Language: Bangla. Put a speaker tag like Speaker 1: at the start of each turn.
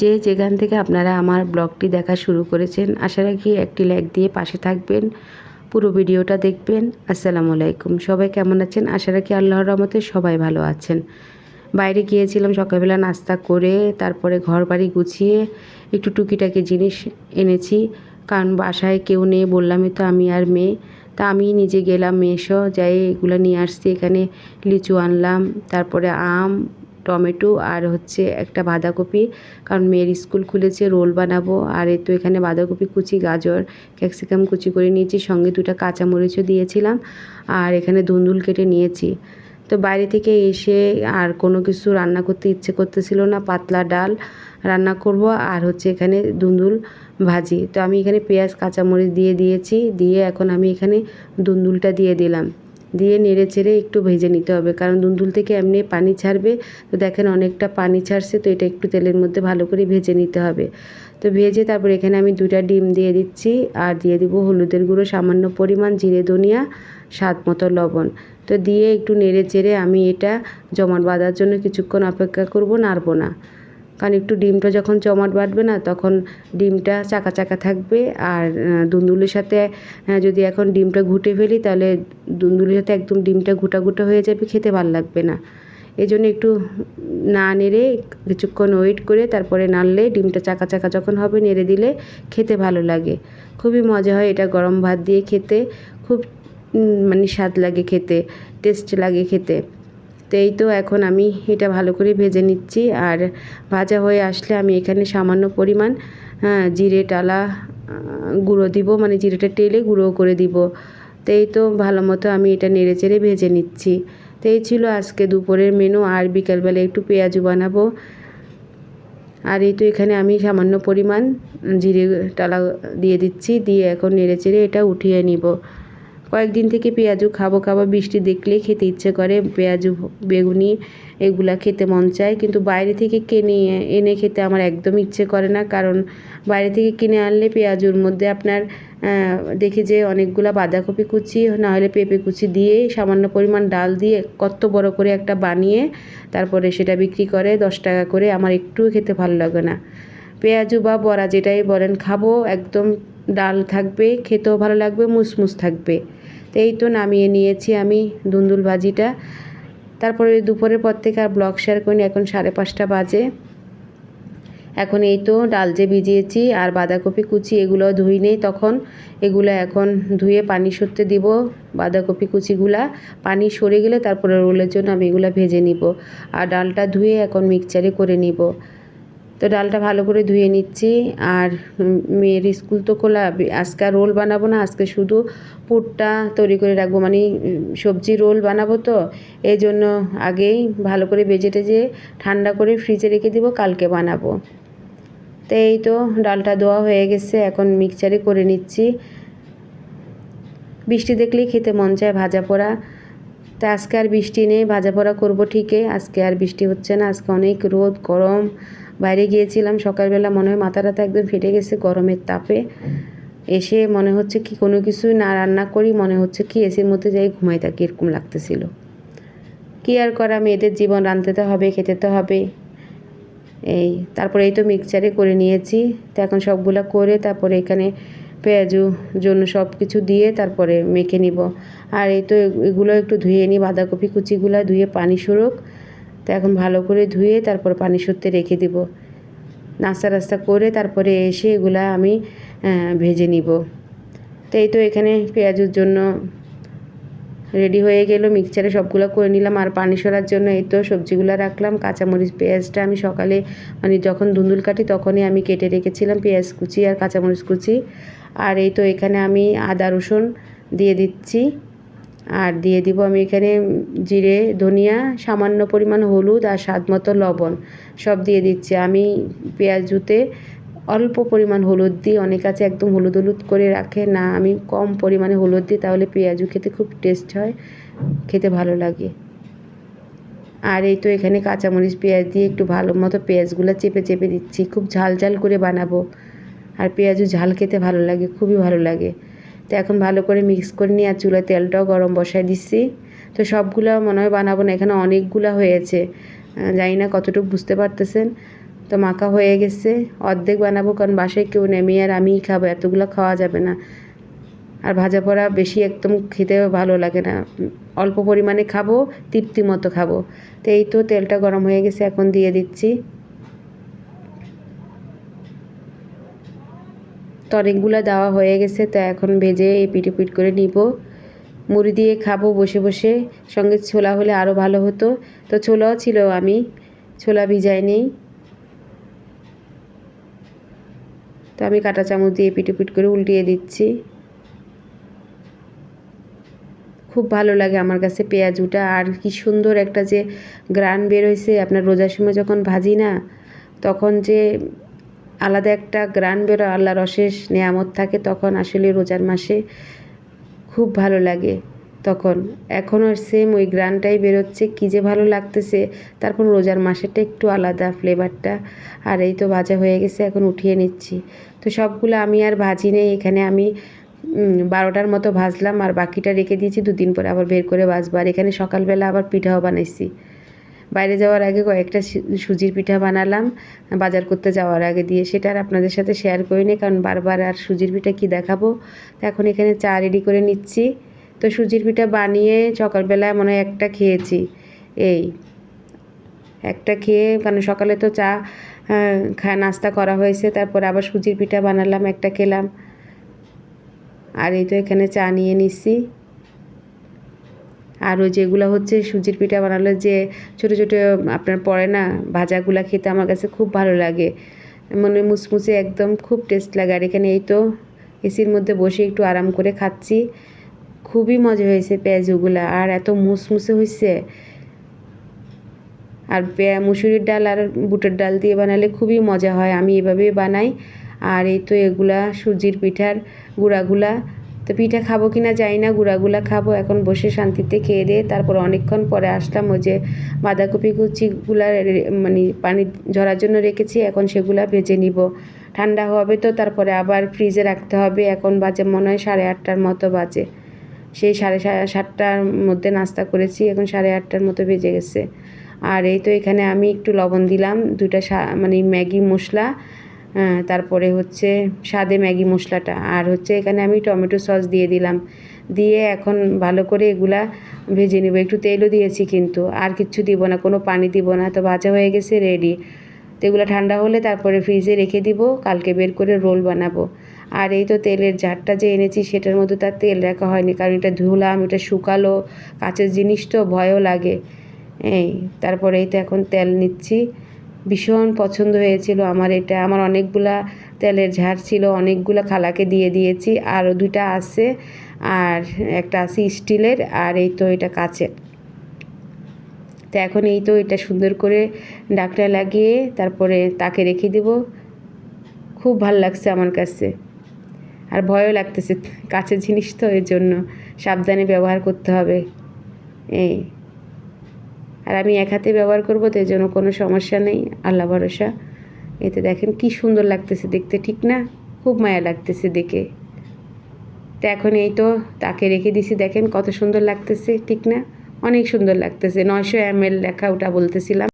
Speaker 1: যে যেখান থেকে আপনারা আমার ব্লগটি দেখা শুরু করেছেন, আশা রাখি একটি লাইক দিয়ে পাশে থাকবেন। পুরো ভিডিওটা দেখবেন। আসসালামু আলাইকুম। সবাই কেমন আছেন? আশা রাখি আল্লাহর রহমতে সবাই ভালো আছেন। বাইরে গিয়েছিলাম সকালবেলা নাস্তা করে, তারপরে ঘর বাড়ি গুছিয়ে একটু টুকিটাকি জিনিস এনেছি। কারণ বাসায় কেউ নেই বললামই তো আমি আর মেয়ে। তা আমি নিজে গেলাম মেয়েসহ যাই এগুলো নিয়ে আসছি। এখানে লিচু আনলাম, তারপরে আম টমেটো আর হচ্ছে একটা বাঁধাকপি, কারণ মেয়ের স্কুল খুলেছে, রোল বানাবো। আর এই তো এখানে বাঁধাকপি কুচি, গাজর, ক্যাপসিকাম কুচি করে নিয়েছি, সঙ্গে দুটো কাঁচামরিচও দিয়েছিলাম। আর এখানে ধুন্দুল কেটে নিয়েছি। তো বাইরে থেকে এসে আর কোনো কিছু রান্না করতে ইচ্ছে করতেছিল না, পাতলা ডাল রান্না করব আর হচ্ছে এখানে দুন্দুল ভাজি। তো আমি এখানে পেঁয়াজ, কাঁচামরিচ দিয়ে দিয়েছি, দিয়ে এখন আমি এখানে দুন্দুলটা দিয়ে দিলাম। দিয়ে নেড়ে চেড়ে একটু ভেজে নিতে হবে। কারণ দুন্দুল থেকে এমনি পানি ছাড়বে, তো দেখেন অনেকটা পানি ছাড়ছে, তো এটা একটু তেলের মধ্যে ভালো করে ভেজে নিতে হবে। তো ভেজে তারপর এখানে আমি দুটা ডিম দিয়ে দিচ্ছি, আর দিয়ে দিব হলুদের গুঁড়ো, সামান্য পরিমাণ জিরে, ধনিয়া, স্বাদ মতো লবণ। তো দিয়ে একটু নেড়ে চেড়ে আমি এটা জমাট বাঁধার জন্য কিছুক্ষণ অপেক্ষা করব, নাড়বো না। কারণ একটু ডিমটা যখন জমাট বাঁধবে না, তখন ডিমটা চাকা চাকা থাকবে। আর দুন্দুলের সাথে যদি এখন ডিমটা ঘুটে ফেলি, তাহলে দুন্দুলের সাথে একদম ডিমটা ঘুটা ঘুটা হয়ে যাবে, খেতে ভালো লাগবে না। এই জন্য একটু না নেড়ে কিছুক্ষণ ওয়েট করে, তারপরে নাড়লে ডিমটা চাকা চাকা যখন হবে, নেড়ে দিলে খেতে ভালো লাগে। খুবই মজা হয় এটা গরম ভাত দিয়ে খেতে। খুব মানে স্বাদ লাগে খেতে টেস্ট লাগে খেতে। তো এই তো এখন আমি এটা ভালো করে ভেজে নিচ্ছি। আর ভাজা হয়ে আসলে আমি এখানে সামান্য পরিমাণ হ্যাঁ জিরে, টালা গুঁড়ো দিব। মানে জিরেটা টেলে গুঁড়ো করে দিব। তো এই তো ভালো মতো আমি এটা নেড়ে চেড়ে ভেজে নিচ্ছি। তো এই ছিল আজকে দুপুরের মেনু আর বিকালবেলা একটু পেঁয়াজু বানাবো। আর এই তো এখানে আমি সামান্য পরিমাণ জিরে, টালা দিয়ে দিচ্ছি। দিয়ে এখন নেড়ে চেড়ে এটা উঠিয়ে নিব। কয়েকদিন থেকে পেঁয়াজু খাব খাব বৃষ্টি দেখলে খেতে ইচ্ছে করে। পেঁয়াজু, বেগুনি এগুলা খেতে মন চায়। কিন্তু বাইরে থেকে কিনে, এনে খেতে আমার একদম ইচ্ছে করে না। কারণ বাইরে থেকে কিনে আনলে পেঁয়াজুর মধ্যে আপনার দেখি যে অনেকগুলো বাঁধাকপি কুচি, নাহলে পেঁপে কুচি দিয়ে সামান্য পরিমাণ ডাল দিয়ে কত বড় করে একটা বানিয়ে তারপরে সেটা বিক্রি করে দশ টাকা করে। আমার একটুও খেতে ভালো লাগে না। পেঁয়াজু বা বড়া যেটাই বলেন, খাব। একদম ডাল থাকবে, খেতেও ভালো লাগবে, মুসমুস থাকবে। তো এই তো নামিয়ে নিয়েছি আমি দুন্দুল ভাজিটা। তারপরে দুপুরের পর থেকে আর ব্লগ শেয়ার করিনি, এখন সাড়ে পাঁচটা বাজে। এখন এই তো ডাল যে ভিজিয়েছি আর বাঁধাকপি কুচি এগুলো ধুই নেই তখন। এগুলো এখন ধুয়ে পানি সরতে দিব, বাঁধাকপি কুচিগুলা। পানি সরে গেলে তারপরে রোলের জন্য আমি এগুলো ভেজে নিব। আর ডালটা ধুয়ে এখন মিক্সচারে করে নিব। তো ডালটা ভালো করে ধুয়ে নিচ্ছি। আর মেয়ের স্কুল তো খোলা, আজকে রোল বানাবো না, আজকে শুধু পুরটা তৈরি করে রাখব। মানে সবজি রোল বানাবো তো, এই জন্য আগেই ভালো করে বেজে টেজে ঠান্ডা করে ফ্রিজে রেখে দিব, কালকে বানাবো। তো এই তো ডালটা দেওয়া হয়ে গেছে, এখন মিক্সচারে করে নিচ্ছি। বৃষ্টি দেখলেই খেতে মন চায় ভাজা পোড়া। তো আজকে আর বৃষ্টি নেই, ভাজা পোড়া করব ঠিকই, আজকে আর বৃষ্টি হচ্ছে না, আজকে অনেক রোদ, গরম। বাইরে গিয়েছিলাম সকালবেলা, মনে হয় মাথা টাথা একদম ফেটে গেছে গরমের তাপে। এসে মনে হচ্ছে কি কোনো কিছু না রান্না করি, মনে হচ্ছে কি এসির মধ্যে যাই ঘুমাই থাকি, এরকম লাগতেছিল। কী আর করা, মেয়েদের জীবন রাঁধতে তো হবে, খেতে তো হবে। এই, তারপরে এই তো মিক্সচারে করে নিয়েছি। তো এখন সবগুলো করে তারপরে এখানে পেঁয়াজু, জন্য সব কিছু দিয়ে তারপরে মেখে নিব। আর এই তো এগুলো একটু ধুয়ে নিই বাঁধাকপি কুচিগুলো ধুয়ে পানি সরুক। তো এখন ভালো করে ধুয়ে তারপর পানি সরতে রেখে দিব। নাস্তা রাস্তা করে তারপরে এসে এগুলা আমি ভেজে নিব। তো এই তো এখানে পেঁয়াজের জন্য রেডি হয়ে গেল। মিক্সচারে সবগুলো করে নিলাম। আর পানি সরার জন্য এই তো সবজিগুলো রাখলাম। কাঁচামরিচ পেঁয়াজটা আমি সকালে মানে যখন ধুন্দুল কাটি তখনই আমি কেটে রেখেছিলাম পেঁয়াজ কুচি আর কাঁচামরিচ কুচি। আর এই তো এখানে আমি আদা রসুন দিয়ে দিচ্ছি। আর দিয়ে দিব আমি এখানে জিরে, ধনিয়া, সামান্য পরিমাণ হলুদ আর স্বাদ মতো লবণ সব দিয়ে দিচ্ছি। আমি পেঁয়াজুতে অল্প পরিমাণ হলুদ দিই অনেক আছে একদম হলুদ হলুদ করে রাখে না, আমি কম পরিমাণে হলুদ দিই তাহলে পেঁয়াজু খেতে খুব টেস্ট হয়, খেতে ভালো লাগে। আর এই তো এখানে কাঁচামরিচ, পেঁয়াজ দিয়ে একটু ভালো মতো পেঁয়াজগুলো চেপে চেপে দিচ্ছি, খুব ঝাল ঝাল করে বানাবো। আর পেঁয়াজু ঝাল খেতে ভালো লাগে, খুবই ভালো লাগে। তো এখন ভালো করে মিক্স করে নিয়ে আর চুলায় তেলটাও গরম বসায় দিচ্ছি। তো সবগুলো মনে হয় বানাবো না, এখানে অনেকগুলো হয়েছে। জানি না কতটুকু বুঝতে পারতেছেন। তো মাখা হয়ে গেছে, অর্ধেক বানাবো কারণ বাসায় কেউ নেমে আর আমিই খাব, এতগুলো খাওয়া যাবে না। আর ভাজা পোড়া বেশি একদম খেতে ভালো লাগে না। অল্প পরিমাণে খাব, তৃপ্তি মতো খাব। তো এই তো তেলটা গরম হয়ে গেছে, এখন দিয়ে দিচ্ছি। তো অনেকগুলো দেওয়া হয়ে গেছে, তো এখন ভেজে পিট পিট করে নিব। মুড়ি দিয়ে খাব বসে বসে, সঙ্গে ছোলা হলে আরও ভালো হতো। তো ছোলাও ছিল আমি, ছোলা ভিজাই নেই। তো আমি কাঁটা চামচ দিয়ে পিট পিট করে উল্টিয়ে দিচ্ছি। খুব ভালো লাগে আমার কাছে পেঁয়াজুটা, আর কি সুন্দর একটা যে গ্রান বের হয়েছে। আপনার রোজার সময় যখন ভাজি না, তখন যে আলাদা একটা গ্রান বেরো আল্লাহ রসের নেয়ামত থাকে, তখন আসলে রোজার মাসে খুব ভালো লাগে। তখন এখনও সেম ওই গ্রানটাই বেরোচ্ছে, কী যে ভালো লাগতেছে। তারপর রোজার মাসেরটা একটু আলাদা ফ্লেভারটা আর এই তো ভাজা হয়ে গেছে, এখন উঠিয়ে নিচ্ছি। তো সবগুলো আমি আর ভাজি নেই, এখানে আমি বারোটার মতো ভাজলাম, আর বাকিটা রেখে দিয়েছি, দুদিন পরে আবার বের করে ভাজবো। আর এখানে সকালবেলা আবার পিঠাও বানাইছি। বাইরে যাওয়ার আগে কয়েকটা সুজির পিঠা বানালাম, বাজার করতে যাওয়ার আগে দিয়ে। সেটা আর আপনাদের সাথে শেয়ার করিনি, কারণ বারবার আর সুজির পিঠা কি দেখাবো? তো এখন এখানে চা রেডি করে নিচ্ছি। তো সুজির পিঠা বানিয়ে সকালবেলায় মনে হয় একটা খেয়েছি। এই, একটা খেয়ে, কারণ সকালে তো চা খা, নাস্তা করা হয়েছে, তারপর আবার সুজির পিঠা বানালাম, একটা খেলাম। আর এই তো এখানে চা নিয়ে নিচ্ছি। আর ওই যেগুলো হচ্ছে সুজির পিঠা বানালে যে ছোটো ছোটো, আপনার পড়ে না, ভাজাগুলা খেতে আমার কাছে খুব ভালো লাগে। মানে মুসমুসে একদম খুব টেস্ট লাগে। আর এখানে এই তো এসির মধ্যে বসে একটু আরাম করে খাচ্ছি। খুবই মজা হয়েছে পেঁয়াজগুলা। আর এত মুসমুসে হয়েছে আর মুসুরির ডাল আর বুটের ডাল দিয়ে বানালে খুবই মজা হয়। আমি এভাবেই বানাই। আর এই তো এগুলা সুজির পিঠার গুঁড়াগুলা তো পিঠা খাব কি না জানি না, গুঁড়াগুলা খাব। এখন বসে শান্তিতে খেয়ে দিয়ে তারপর অনেকক্ষণ পরে আসলাম ওই যে বাঁধাকপি কুচিগুলা মানে পানি ঝরার জন্য রেখেছি, এখন সেগুলা ভেজে নিব। ঠান্ডা হবে তো তারপরে আবার ফ্রিজে রাখতে হবে, এখন বাজে মনে হয় সাড়ে আটটার মতো বাজে। সেই সাড়ে সাতটার মধ্যে নাস্তা করেছি, এখন সাড়ে আটটার মতো বেজে গেছে। আর এই তো এখানে আমি একটু লবণ দিলাম দুটা মানে ম্যাগি মশলা তারপরে হচ্ছে স্বাদে ম্যাগি মশলাটা। আর হচ্ছে এখানে আমি টমেটো সস দিয়ে দিলাম। দিয়ে এখন ভালো করে এগুলা ভেজে নেব। একটু তেলও দিয়েছি কিন্তু। আর কিচ্ছু দিব না, কোনো পানি দিব না। তো ভাজা হয়ে গেছে রেডি তো এগুলো ঠান্ডা হলে তারপরে ফ্রিজে রেখে দিব। কালকে বের করে রোল বানাবো। আর এই তো তেলের ঝাড়টা যে এনেছি, সেটার মধ্যে তার তেল রাখা হয়নি। কারণ এটা ধুলাম, এটা শুকালো, কাঁচের জিনিস তো ভয়ও লাগে। এই, তারপরে এই তো এখন তেল নিচ্ছি। ভীষণ পছন্দ হয়েছিল আমার এটা। আমার অনেকগুলা তেলের ঝাড় ছিল, অনেকগুলো খালাকে দিয়ে দিয়েছি। আরও দুটা আছে, আর একটা আছে স্টিলের, আর এই তো এটা কাচের। তো এখন এই তো এটা সুন্দর করে ডাকটা লাগিয়ে তারপরে তাকে রেখে দেব। খুব ভালো লাগছে আমার কাছে। আর ভয়ও লাগতেছে কাছের জিনিস তো এর জন্য সাবধানে ব্যবহার করতে হবে। এই আর আমি এক হাতে ব্যবহার করব তো জন্য কোনো সমস্যা নেই। আল্লাহ ভরসা। এতে দেখেন কি সুন্দর লাগতেছে দেখতে, ঠিক না? খুব মায়া লাগতেছে দেখে। তো এখন এই তো তাকে রেখে দিছি, দেখেন কত সুন্দর লাগতেছে, ঠিক না? অনেক সুন্দর লাগতেছে। নয়শো এম এল লেখা ওটা বলতেছিলাম।